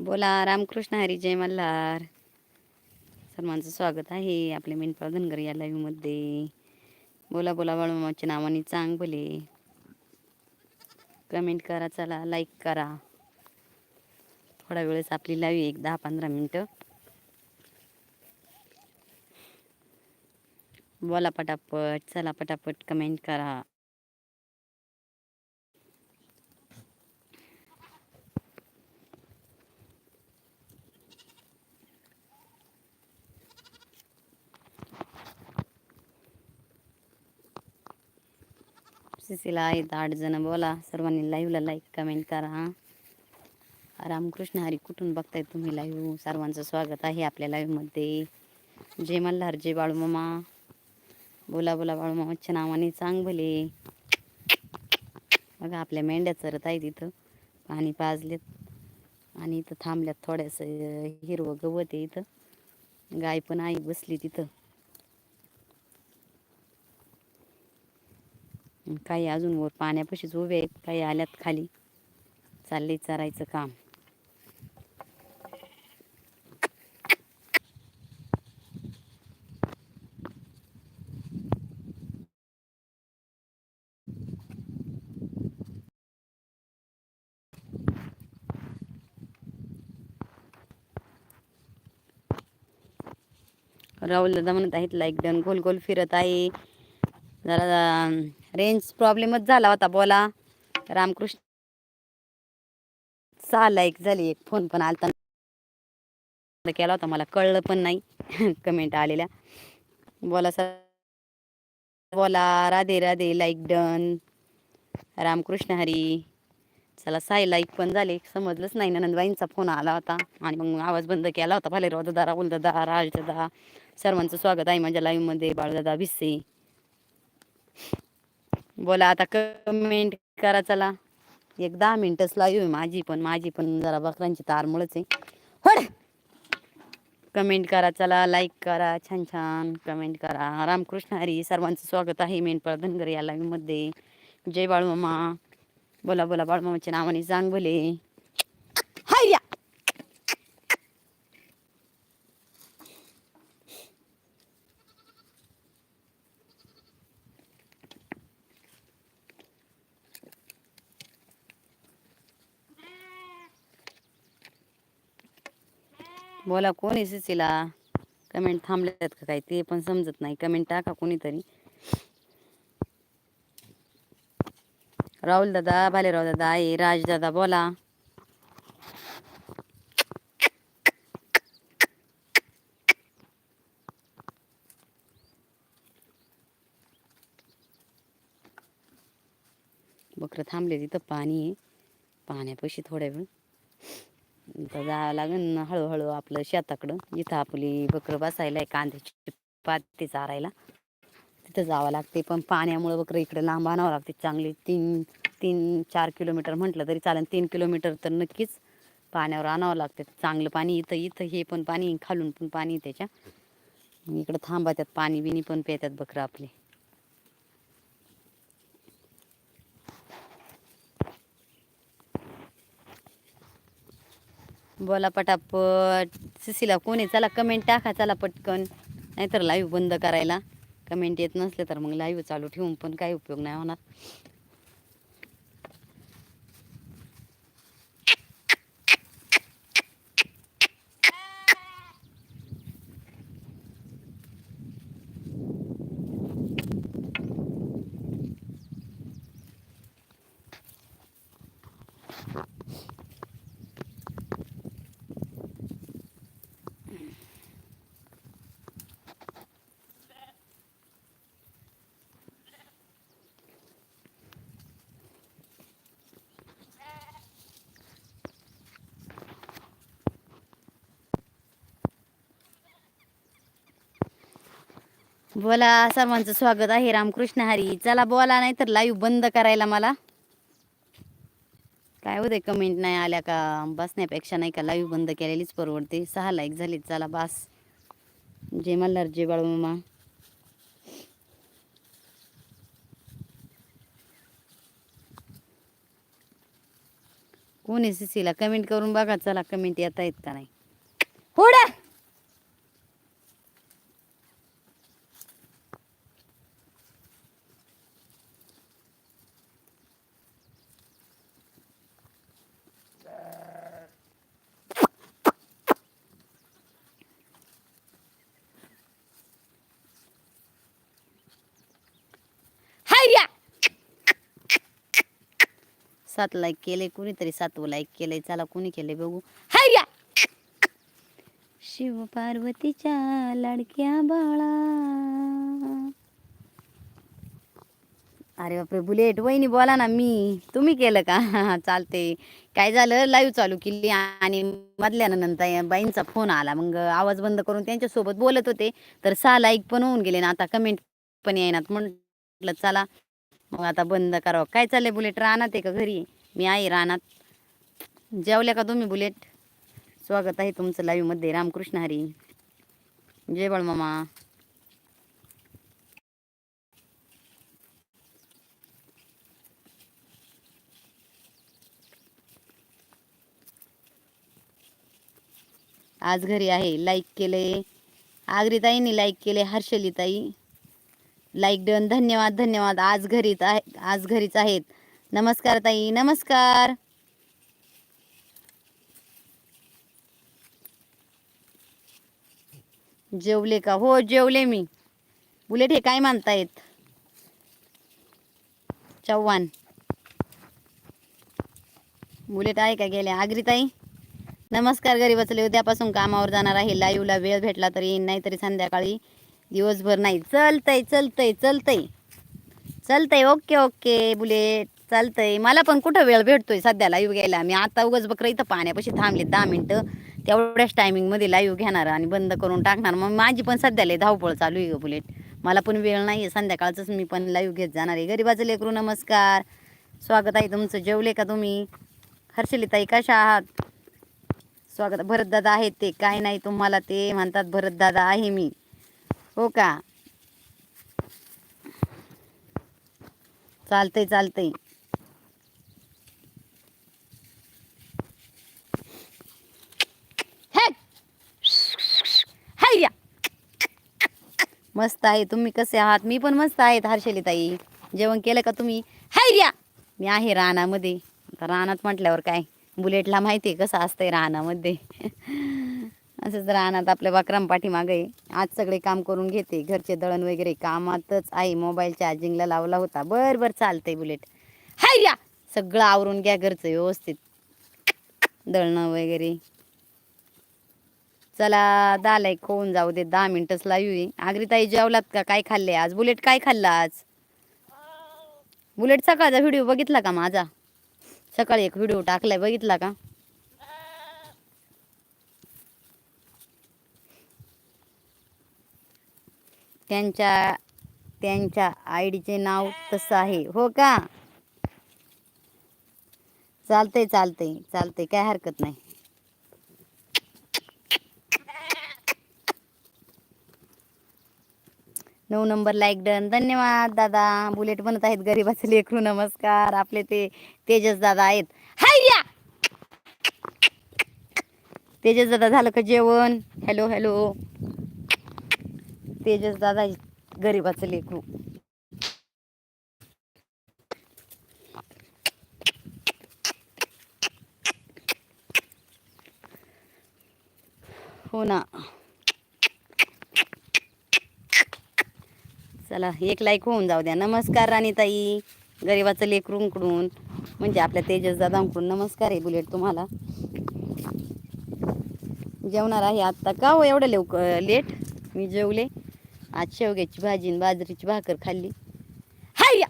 बोला रामकृष्ण हरी जय मल्हार. सर्वांचं स्वागत आहे आपले मेंढपाळ धनगर या लाईव्हमध्ये बोला बोला बाळूमामाच्या नावाने चांग बोले कमेंट करा चला लाईक करा. थोडा वेळेस आपली लाईव्ह एक दहा पंधरा मिनटं. बोला पटापट चला पटापट कमेंट करा. सिसीला आहेत आठ जण. बोला सर्वांनी लाईव्हला लाईक कमेंट करा. रामकृष्ण हरी कुठून बघताय तुम्ही लाईव्ह सर्वांचं स्वागत आहे आपल्या लाईव्हमध्ये जय मल्हार जय बाळूमामा. बोला बोला बाळूमामाच्या नावाने चांग भले. बघा आपल्या मेंढ्या चरत आहेत इथं. पाणी पाजलेत. आणि इथं थांबल्यात थोड्यासं हिरवं गवत आहे इथं. गाय पण आई बसली तिथं. काही अजून वर पाण्यापाशीच उभे आहेत काही आल्यात खाली. चालले चरायचं काम. राहुल दादा म्हणत आहेत लाईक डन गोल गोल फिरत आहे. जरा रेंज प्रॉब्लेमच झाला होता बोला. रामकृष्ण सहा लाईक झाली एक फोन पण आलता. केला होता मला कळलं पण नाही. कमेंट आलेल्या. बोला सर बोला राधे राधे लाईक डन रामकृष्ण हरी. चला साई लाईक पण झाले. समजलंच नाही नंदबाईंचा फोन आला होता. आणि मग आवाज बंद केला होता. भालेराव दादा राहुल दादा राज दादा. सर्वांचं स्वागत आहे माझ्या लाईव्हमध्ये बाळदादा भिसे. बोला आता कमेंट करा चला. एक दहा मिनिटच लाईव्ह माझी पण माझी पण जरा बकरांची तारमुळेच आहे. हड! कमेंट करा चला लाईक करा छान छान कमेंट करा. रामकृष्ण हरी सर्वांचं स्वागत आहे मेनपळ धनगर या लाईव्हमध्ये जय बाळूमामा. बोला बोला बाळूमामाच्या नावाने सांग बोले हाय या बोला कोण आहे सिसीला कमेंट थांबल्यात का काय? ते पण समजत नाही. कमेंट टाका कोणीतरी. राहुल दादा भालेराव दादा आहे राज दादा बोला. बकरं थांबले तिथं पाणी आहे. पाण्यापाशी थोड्या वेळ. तर जावं लागेल ना हळूहळू आपलं शेताकडं. इथं आपली बकरं बसायला आहे कांद्याची पाती चारायला. तिथं जावं लागते पण पाण्यामुळं बकरं इकडे लांब आणावं लागते. चांगली तीन तीन चार किलोमीटर म्हटलं तरी चालेल. तीन किलोमीटर तर नक्कीच पाण्यावर आणावं लागते. चांगलं पाणी इथं इथं हे पण पाणी खालून पण पाणी त्याच्या. इकडं थांबा त्यात पाणी बिनी पण पितात बकरं आपले. बोला पटापट. सिसीला कोणी चला कमेंट टाका चला पटकन. नाहीतर लाईव्ह बंद करायला. कमेंट येत नसले तर मग लाईव्ह चालू ठेवून पण काही उपयोग नाही होणार. बोला सर्वांचं स्वागत आहे. रामकृष्ण हरी. चला बोला नाही तर लाईव्ह बंद करायला मला. काय होते कमेंट नाही आल्या का? बसण्यापेक्षा नाही का लाईव्ह बंद केलेलीच परवडते. सहा लाईक झाली चला बास. जय मल्हार जय बाळूमामा कोणी सिसीला कमेंट करून बघा चला कमेंट येता येत का नाही. होडा! सात लाईक केले कुणीतरी सातवं लाईक केलंय. चला कुणी केले बघू. हाय्या शिव पार्वतीच्या लाडक्या बाळा. अरे बापरे बुलेट. वहिनी बोला ना मी. तुम्ही केलं का? चालते काय झालं? लाईव्ह चालू केली आणि मधल्यानंतर नंतर बाईंचा फोन आला. मग आवाज बंद करून त्यांच्यासोबत बोलत होते. तर सहा लाईक पण होऊन गेले ना. आता कमेंट पण येणार म्हटलं चला. मग आता बंद करावं. काय चाललंय बुलेट? राहणार आहे का घरी? मी आहे रानात. जेवल्या का तुम्ही बुलेट? स्वागत आहे तुमचं लाईव्हमध्ये रामकृष्ण हरी. जय मामा. आज घरी आहे लाईक केले. आगरीताईंनी लाईक केले हर्षलीताई. लाईक डन धन्यवाद धन्यवाद. आज घरीच आहे आज घरीच आहेत. नमस्कार ताई नमस्कार. जेवले का? हो जेवले मी. बुलेट हे काय मानतायत? चव्हाण. बुलेट आहे का गेल्या? आगरी ताई. नमस्कार घरी बसले उद्यापासून कामावर जाणार आहे. लाईव्हला वेळ भेटला तरी येईन नाही तरी संध्याकाळी. दिवसभर नाही. चलतंय चलतंय चलतंय. चलतंय ओके ओके बुलेट. चालतंय. मला पण कुठं वेळ भेटतोय सध्या लाईव्ह घ्यायला? मी आता उगाच बकरं इथं पाण्यापाशी थांबले दहा मिनटं. तेवढ्याच टायमिंगमध्ये लाईव्ह घेणार आणि बंद करून टाकणार. मग माझी पण सध्या लय धावपळ चालू आहे बुलेट मला पण वेळ नाही आहे संध्याकाळचंच मी पण लाईव्ह घेत जाणार आहे. गरीबाचं लेकरू नमस्कार. स्वागत आहे तुमचं. जेवले का तुम्ही? हर्षलिताई कशा आहात? स्वागत. भरतदादा आहेत ते. काय नाही तुम्हाला ते म्हणतात भरतदादा आहे मी. हो का? चालतंय चालतंय हे! हाय्या! मस्त आहे तुम्ही कसे आहात? मी पण मस्त आहेत हर्षलिताई. जेवण केलं का तुम्ही? हायर्या मी आहे रानामध्ये. आता रानात म्हटल्यावर काय? बुलेटला माहिती आहे कसं असतंय रानामध्ये. असंच रानात आपल्या बकराम पाठीमागं आहे आज सगळे काम करून घेते. घरचे दळण वगैरे कामातच आहे. मोबाईल चार्जिंगला लावला होता. बर बर चालतंय बुलेट. हाय रिया! सगळं आवरून घ्या घरचं व्यवस्थित. दळणं वगैरे. चला दालाय कोण जाऊ दे दहा मिनिटच लाईव्ह आहे आगरीताई जेवलात का? काय खाल्ले आज? बुलेट काय खाल्ला आज? बुलेट सकाळचा व्हिडिओ बघितला का माझा? सकाळी एक व्हिडिओ टाकलाय बघितला का? त्यांच्या त्यांच्या आय डीचे नाव तसं आहे. हो का? चालतंय चालतंय चालतंय. काय हरकत नाही. नऊ नंबर एक डन धन्यवाद दादा. बुलेट बनत आहेत गरीबाचे लेकरू नमस्कार. आपले ते तेजस दादा आहेत. हाय तेजस दादा झालं का जेवण? हॅलो हॅलो तेजस दादा गरीबाचं लेकरू. हो ना. चला एक लाईक होऊन जाऊ द्या. नमस्कार राणीताई गरीबाचं लेकरूंकडून म्हणजे आपल्या तेजस दादांकडून नमस्कार आहे बुलेट तुम्हाला. जेवणार आहे आत्ता का हो एवढं लेव लेट? मी जेवले. आज शेवग्याची भाजी आणि बाजरीची भाकर खाल्ली. हाय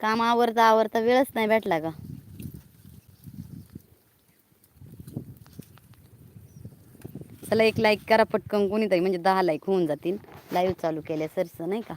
काम आवरता आवरता वेळच नाही भेटला का? चला एक लाईक करा पटकन कोणीतरी म्हणजे दहा लाईक होऊन जातील. लाईव्ह चालू केल्या सरचं नाही का?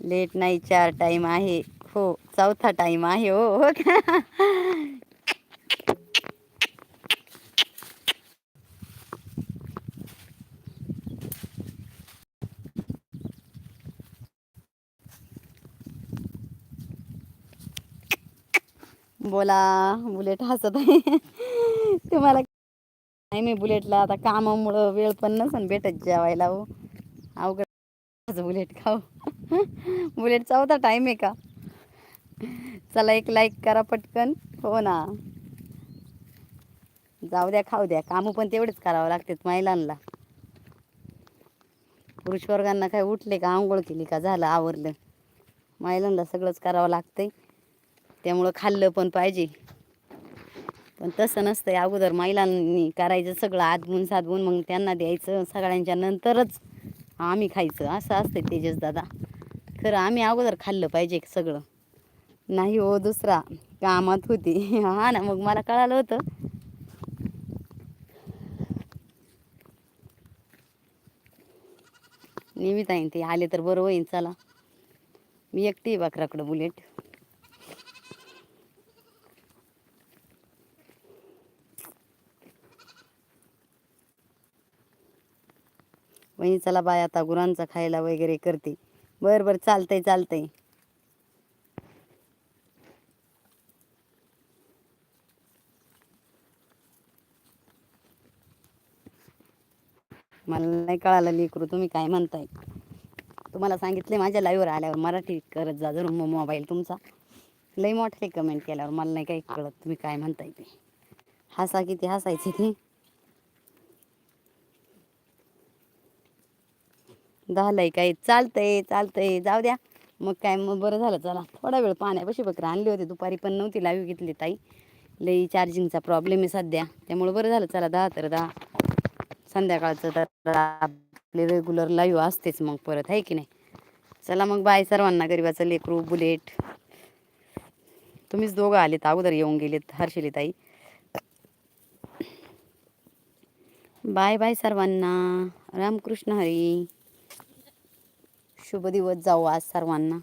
लेट नाही चार टाइम आहे. हो चौथा टाइम आहे हो. हो. बोला बुलेट हसत आहे. तुम्हाला नाही मी बुलेटला आता कामामुळं वेळ पण नसन भेटत जेवायला हो. अवघड बुलेट खाऊ. बुलेटचा होता टाईम आहे का? चला एक लाईक करा पटकन. हो ना. जाऊ द्या खाऊ द्या. कामं पण तेवढेच करावं लागतात महिलांना. पुरुषवर्गांना काय उठले का आंघोळ केली का झालं आवरलं. महिलांना सगळंच करावं लागतंय. त्यामुळं खाल्लं पण पाहिजे. पण तसं नसतंय. अगोदर महिलांनी करायचं सगळं आदबून साधवून मग त्यांना द्यायचं. सगळ्यांच्या नंतरच आम्ही खायचं. असं असतं तेजस दादा. खरं आम्ही अगोदर खाल्लं पाहिजे सगळं. नाही हो दुसरा कामात होती. हा ना मग मला कळालं होतं. निमित आहे ते. आले तर बरं होईन. चला. मी एकटी बाकराकडं बकराकडं बुलेट. वहिनी चला बाय आता गुरांचा खायला वगैरे करते. बरं बरं चालतंय चालतंय. मला नाही कळालं लेकरू तुम्ही काय म्हणताय? तुम्हाला सांगितले माझ्या लाईव्हवर आल्यावर मराठी करत जा जर मोबाईल तुमचा. लई मोठे कमेंट केल्यावर मला नाही काही कळत तुम्ही काय म्हणताय ते. हसा किती हसायचे ते. झालंय काय चालतंय चालतंय. जाऊ द्या. मग काय मग बरं झालं. चला. थोडा वेळ पाण्यापाशी बकरं आणली होती. दुपारी पण नव्हती लावी घेतली ताई. लई चार्जिंगचा प्रॉब्लेम आहे सध्या. त्यामुळे बरं झालं. चला दहा तर दहा. संध्याकाळचं तर आपले रेग्युलर लाईव्ह असतेच मग परत आहे की नाही? चला मग बाय सर्वांना. गरीबाचं लेकरू बुलेट. तुम्हीच दोघं आलेत. अगोदर येऊन गेलेत हर्षिली ताई. बाय बाय सर्वांना. रामकृष्ण हरी. शुभ दिवस जाऊ आज सर्वांना.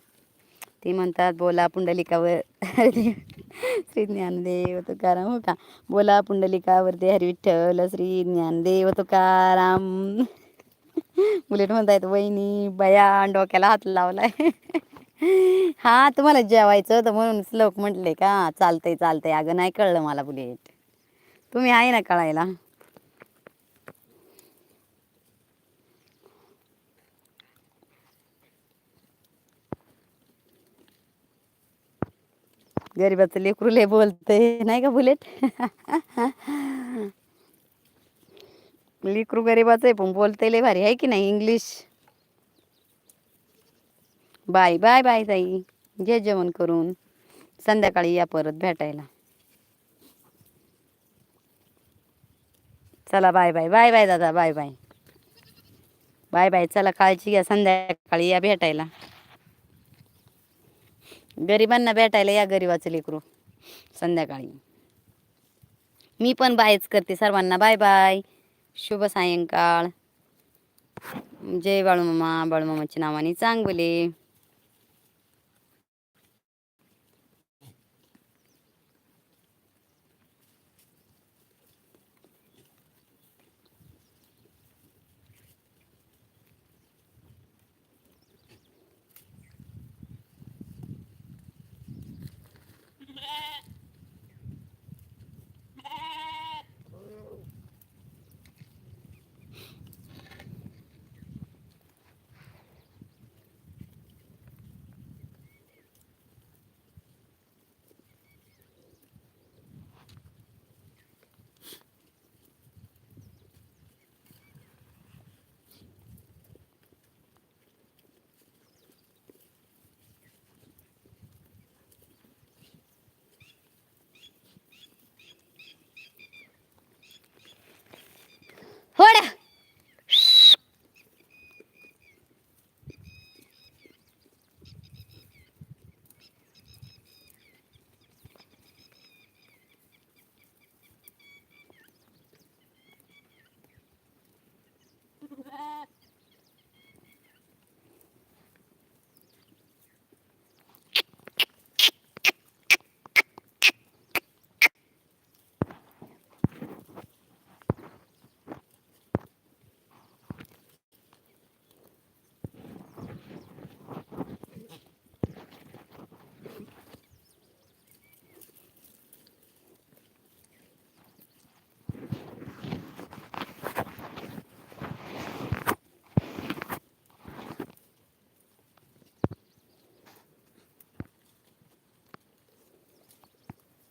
ते म्हणतात बोला पुंडलिकावर. श्री ज्ञानदेव तुकाराम हो का? बोला पुंडलिकावरती हरी विठ्ठल श्री ज्ञानदेव तुकाराम. बुलेट म्हणतायत वहिनी बया डोक्याला हात लावलाय. हा तुम्हाला जेवायचं होतं म्हणून श्लोक म्हटले का चालतंय चालतंय. अगं नाही कळलं मला बुलेट. तुम्ही आहे ना कळायला? गरीबाचं लेकरू लय बोलतंय नाही का बुलेट? लेकरू गरीबाचं आहे पण बोलतंय लय भारी आहे की नाही इंग्लिश? बाय बाय बाय ताई. घे जेवण करून. संध्याकाळी या परत भेटायला. चला बाय बाय बाय बाय दादा बाय बाय. बाय बाय चला काळजी घ्या संध्याकाळी या भेटायला. गरिबांना भेटायला या गरिबाचं लेकरू संध्याकाळी. मी पण बायच करते सर्वांना. Bye bye. शुभ सायंकाळ. जय बाळूमामा. बाळूमामाच्या नावाने चांगले.